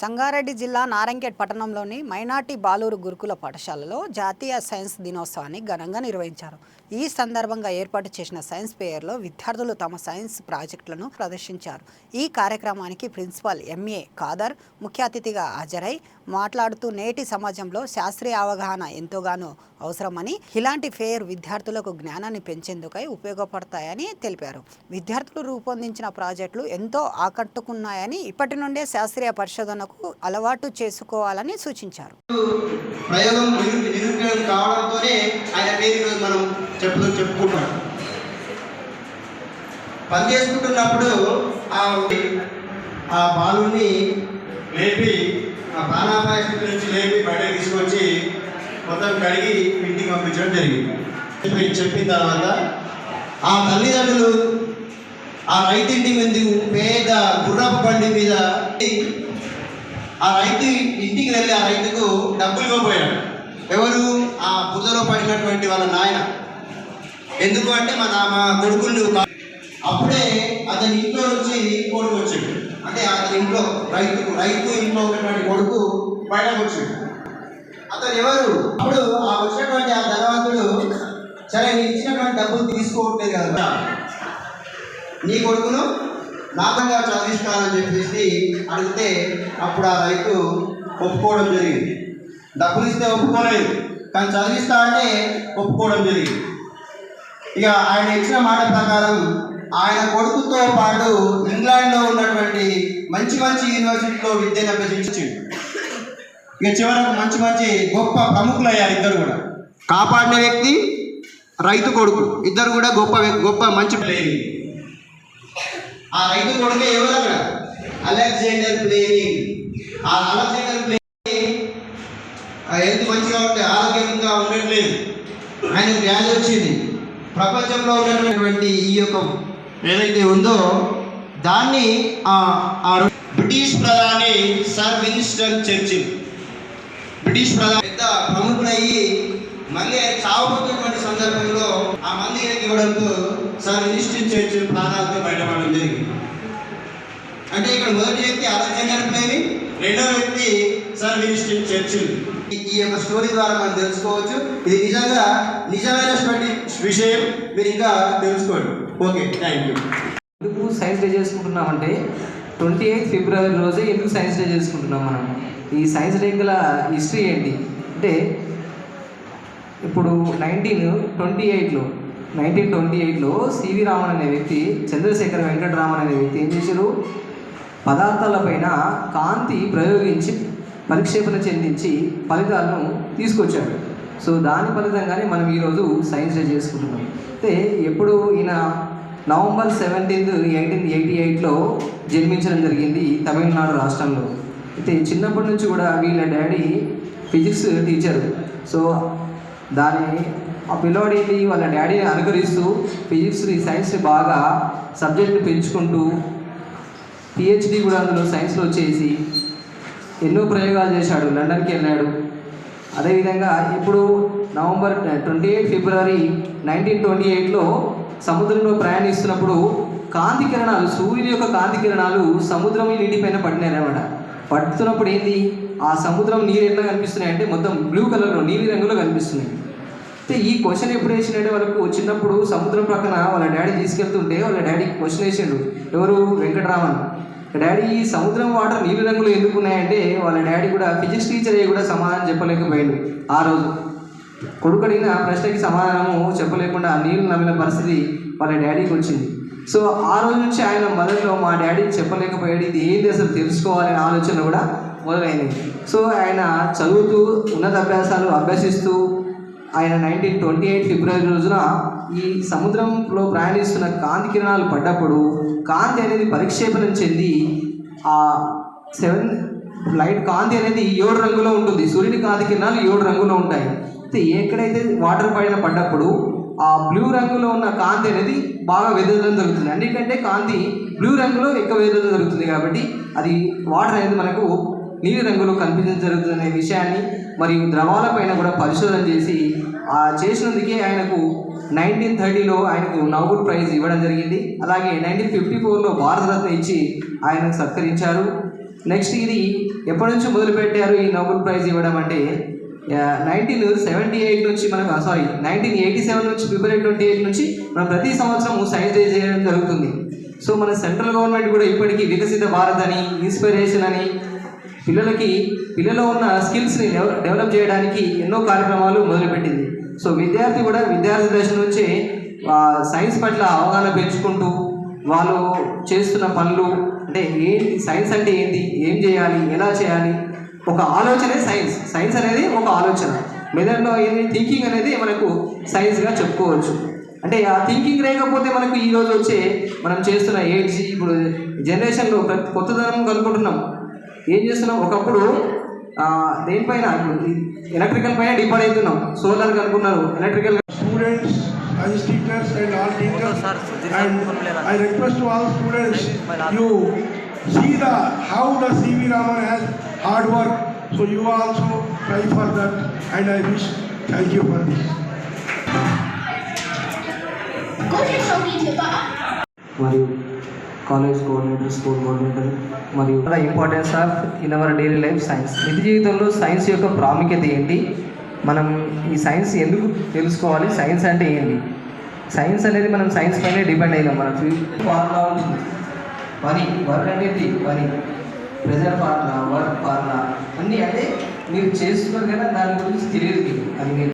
సంగారెడ్డి జిల్లా నారంకేట్ పట్టణంలోని మైనార్టీ బాలూరు గురుకుల పాఠశాలలో జాతీయ సైన్స్ దినోత్సవాన్ని ఘనంగా నిర్వహించారు. ఈ సందర్భంగా ఏర్పాటు చేసిన సైన్స్ ఫెయిర్లో విద్యార్థులు తమ సైన్స్ ప్రాజెక్టులను ప్రదర్శించారు. ఈ కార్యక్రమానికి ప్రిన్సిపాల్ ఎంఏ ఖాదర్ ముఖ్య అతిథిగా హాజరై మాట్లాడుతూ నేటి సమాజంలో శాస్త్రీయ అవగాహన ఎంతోగానో అవసరమని ఇలాంటి ఫెయిర్ విద్యార్థులకు జ్ఞానాన్ని పెంచేందుకై ఉపయోగపడతాయని తెలిపారు. విద్యార్థులు రూపొందించిన ప్రాజెక్టులు ఎంతో ఆకట్టుకున్నాయని ఇప్పటి నుండే శాస్త్రీయ పరిశోధన పరిశోధనకు అలవాటు చేసుకోవాలని సూచించారు. ప్రయోగం కావడంతోనే ఆయన పేరు మనం చెప్పు చెప్పుకుంటాం పని చేసుకుంటున్నప్పుడు ఆ ఆ బాలుని లేపి ఆ ప్రాణాపాయ స్థితి నుంచి లేపి బయట తీసుకొచ్చి మొత్తం కడిగి ఇంటికి పంపించడం జరిగింది. చెప్పిన తర్వాత ఆ తల్లిదండ్రులు ఆ రైతింటి మీద పేద గుర్రపు బండి మీద ఆ రైతు ఇంటికి వెళ్ళి ఆ రైతుకు డబ్బులు ఇవ్వబోయాడు. ఎవరు? ఆ బుధలో పడినటువంటి వాళ్ళ నాయన. ఎందుకు అంటే మన మా కొడుకులు అప్పుడే అతని ఇంట్లో నుంచి కొడుకు వచ్చాడు. అంటే అతని ఇంట్లో రైతు రైతు ఇంట్లో ఉన్నటువంటి కొడుకు బయటకు వచ్చాడు. అతను ఎవరు? అప్పుడు ఆ వచ్చినటువంటి ఆ ధనవంతుడు సరే నేను ఇచ్చినటువంటి డబ్బులు తీసుకోవట్లేదు కదా. నీ కొడుకును నాకంగా చదివిస్తానని చెప్పేసి అడిగితే అప్పుడు ఆ రైతు ఒప్పుకోవడం జరిగింది. డబ్బులు ఇస్తే ఒప్పుకోలేదు కానీ చదివిస్తా అంటే ఒప్పుకోవడం జరిగింది. ఇక ఆయన ఇచ్చిన మాట ప్రకారం ఆయన కొడుకుతో పాటు ఇంగ్లాండ్లో ఉన్నటువంటి మంచి మంచి యూనివర్సిటీలో విద్యను అభ్యసించింది ఇక చివరకు మంచి మంచి గొప్ప ప్రముఖులు అయ్యారు ఇద్దరు కూడా. కాపాడిన వ్యక్తి రైతు కొడుకు. ఇద్దరు కూడా గొప్ప గొప్ప మంచి ప్లేయింగ్ ఆ రైతు కొడుకు ఎవరు అక్కడ? Alexander playing. ఆ అలెగ్జాండర్ ప్లేయింగ్ హెల్త్ మంచిగా ఉంటే ఆరోగ్యంగా ఉండట్లేదు. ఆయన వ్యాధి వచ్చింది. ప్రపంచంలో ఉన్నటువంటి ఈ యొక్క ఏదైతే ఉందో దాన్ని ఆ ఆ బ్రిటిష్ ప్రధాని సర్ విన్స్టన్ చర్చిల్. బ్రిటిష్ ప్రధాని పెద్ద ప్రముఖుడయ్యి మళ్ళీ ఆయన చావబోతున్నటువంటి సందర్భంలో ఆ మంది ఇవ్వడంతో సార్ విన్స్టన్ చర్చిల్ ప్రాణాలతో బయటపడడం. జరిగింది అంటే ఇక్కడ మొదటి వ్యక్తి అలెగ్జాండర్ ప్లేని రెండో వ్యక్తి సార్ విన్స్టన్ చర్చిల్ ఈ- ఈ యొక్క స్టోరీ ద్వారా మనం తెలుసుకోవచ్చు. ఇది నిజంగా నిజమైనటువంటి విషయం. మీరు ఇంకా తెలుసుకోండి. Okay thank you. ఎందుకు సైన్స్ డే చేసుకుంటున్నామంటే ట్వంటీ ఎయిత్ ఫిబ్రవరి రోజే ఎందుకు సైన్స్ డే చేసుకుంటున్నాం మనం? ఈ సైన్స్ డే గల హిస్టరీ ఏంటి? అంటే ఇప్పుడు నైన్టీన్ ట్వంటీ ఎయిట్లో నైన్టీన్ ట్వంటీ ఎయిట్లో సివి రామన్ అనే వ్యక్తి చంద్రశేఖర్ వెంకటరామన్ అనే వ్యక్తి ఏం చేశారు? పదార్థాలపైన కాంతి ప్రయోగించి పరిక్షేపణ చెందించి ఫలితాలను తీసుకొచ్చాడు సో దాని ఫలితంగానే మనం ఈరోజు సైన్స్ డే చేసుకుంటున్నాం. అయితే ఎప్పుడు ఈయన నవంబర్ సెవెంటీన్త్ ఎయిటీన్ ఎయిటీ ఎయిట్లో జన్మించడం జరిగింది తమిళనాడు రాష్ట్రంలో. అయితే చిన్నప్పటి నుంచి కూడా వీళ్ళ డాడీ ఫిజిక్స్ టీచర్. సో దాని ఆ పిల్లోడిని వాళ్ళ డాడీని అనుకరిస్తూ ఫిజిక్స్ని సైన్స్ని బాగా సబ్జెక్ట్ని పెంచుకుంటూ పిహెచ్డి కూడా అందులో సైన్స్లో చేసి ఎన్నో ప్రయోగాలు చేశాడు లండన్కి వెళ్ళాడు. అదేవిధంగా ఇప్పుడు November twenty eight February nineteen twenty ఎయిట్లో సముద్రంలో ప్రయాణిస్తున్నప్పుడు కాంతి కిరణాలు సూర్యుని యొక్క కాంతి కిరణాలు సముద్రం నీటిపైన పడినాయన్నమాట. పడుతున్నప్పుడు ఏంది? ఆ సముద్రం నీరు ఎట్లా కనిపిస్తున్నాయి అంటే మొత్తం బ్లూ కలర్లో నీలి రంగులో కనిపిస్తున్నాయి. అయితే ఈ క్వశ్చన్ ఎప్పుడు వేసినట్టే వాళ్ళకు చిన్నప్పుడు సముద్రం ప్రక్కన వాళ్ళ డాడీ తీసుకెళ్తుంటే వాళ్ళ డాడీ క్వశ్చన్ వేసిండు. ఎవరు? వెంకటరామన్. డాడీ ఈ సముద్రం వాటర్ నీలి రంగులు ఎందుకు ఉన్నాయంటే వాళ్ళ డాడీ కూడా ఫిజిక్స్ టీచర్ అయ్యి కూడా సమాధానం చెప్పలేకపోయాడు ఆ రోజు. కొడుకు అడిగిన ప్రశ్నకి సమాధానము చెప్పలేకుండా నీళ్ళు నమ్మిన పరిస్థితి వాళ్ళ డాడీకి వచ్చింది. సో ఆ రోజు నుంచి ఆయన మొదట్లో మా డాడీ చెప్పలేకపోయాడు. ఇది ఏంది అసలు తెలుసుకోవాలనే ఆలోచన కూడా మొదలైంది. సో ఆయన చదువుతూ ఉన్నత అభ్యాసాలు అభ్యసిస్తూ ఆయన నైన్టీన్ ట్వంటీ ఎయిట్ ఫిబ్రవరి రోజున ఈ సముద్రంలో ప్రయాణిస్తున్న కాంతి కిరణాలు పడ్డప్పుడు కాంతి అనేది పరిక్షేపణం చెంది ఆ సెవెన్ లైట్ కాంతి అనేది ఏడు రంగులో ఉంటుంది. సూర్యుని కాంతి కిరణాలు ఏడు రంగులో ఉంటాయి. అయితే ఎక్కడైతే వాటర్ పైన పడ్డప్పుడు ఆ బ్లూ రంగులో ఉన్న కాంతి అనేది బాగా వెదజల్లడం జరుగుతుంది. అన్నిటికంటే కాంతి బ్లూ రంగులో ఎక్కువ వెదజల్లడం జరుగుతుంది కాబట్టి అది వాటర్ అనేది మనకు నీలి రంగులో కనిపించడం జరుగుతుందనే విషయాన్ని మరియు ద్రవాలపైన కూడా పరిశోధన చేసి ఆ చేసినందుకే ఆయనకు నైన్టీన్ థర్టీలో ఆయనకు నోబెల్ ప్రైజ్ ఇవ్వడం జరిగింది. అలాగే నైన్టీన్ ఫిఫ్టీ ఫోర్లో భారతరత్న ఇచ్చి ఆయనకు సత్కరించారు. నెక్స్ట్ ఇది ఎప్పటి నుంచి మొదలుపెట్టారు ఈ నోబెల్ ప్రైజ్ ఇవ్వడం అంటే నైన్టీన్ సెవెంటీ ఎయిట్ నుంచి మనకు సారీ నైన్టీన్ ఎయిటీ సెవెన్ నుంచి ఫిబ్రవరి ట్వంటీ ఎయిట్ నుంచి మనం ప్రతి సంవత్సరం సైన్స్ డే చేయడం జరుగుతుంది. సో మన సెంట్రల్ గవర్నమెంట్ కూడా ఇప్పటికీ వికసిత భారత్ అని ఇన్స్పిరేషన్ అని పిల్లలకి పిల్లల్లో ఉన్న స్కిల్స్ని డెవలప్ చేయడానికి ఎన్నో కార్యక్రమాలు మొదలుపెట్టింది. సో విద్యార్థి కూడా విద్యార్థి దశ నుంచే సైన్స్ పట్ల అవగాహన పెంచుకుంటూ వాళ్ళు చేస్తున్న పనులు అంటే ఏంటి సైన్స్ అంటే ఏంటి ఏం చేయాలి ఎలా చేయాలి ఒక ఆలోచనే సైన్స్. సైన్స్ అనేది ఒక ఆలోచన. మెదడులో ఏంటి థింకింగ్ అనేది మనకు సైన్స్గా చెప్పుకోవచ్చు. అంటే ఆ థింకింగ్ లేకపోతే మనకు ఈ రోజు వచ్చే మనం చేస్తున్న ఎయిట్ ఇప్పుడు జనరేషన్లో ప్రతి కొత్తదనం కనుక్కుంటున్నాం. ఏం చేస్తున్నాం ఒకప్పుడు దేనిపైన? ఎలక్ట్రికల్ పైన డిపెండ్ అవుతున్నాం. Solar కనుకున్నారు electrical students I teachers and all teachers I request all students you see the how the CV Raman has hard work so you also try for that and I wish thank you for మరియు college coordinator school coordinator మరియు importance of in our daily life science నిత్య జీవితంలో science యొక్క ప్రాముఖ్యత ఏంటి? మనం ఈ science ఎందుకు తెలుసుకోవాలి? సైన్స్ అంటే ఏంటి? సైన్స్ అనేది మనం సైన్స్ పైనే డిపెండ్ అయినాం. మన ఫార్ములా ఉంటుంది. పని వర్క్ అనేది పని. ప్రెజర్ ఫార్ములా వర్క్ ఫార్ములా అన్నీ అంటే మీరు చేస్తున్నారు కదా దాని గురించి తెలియదు అది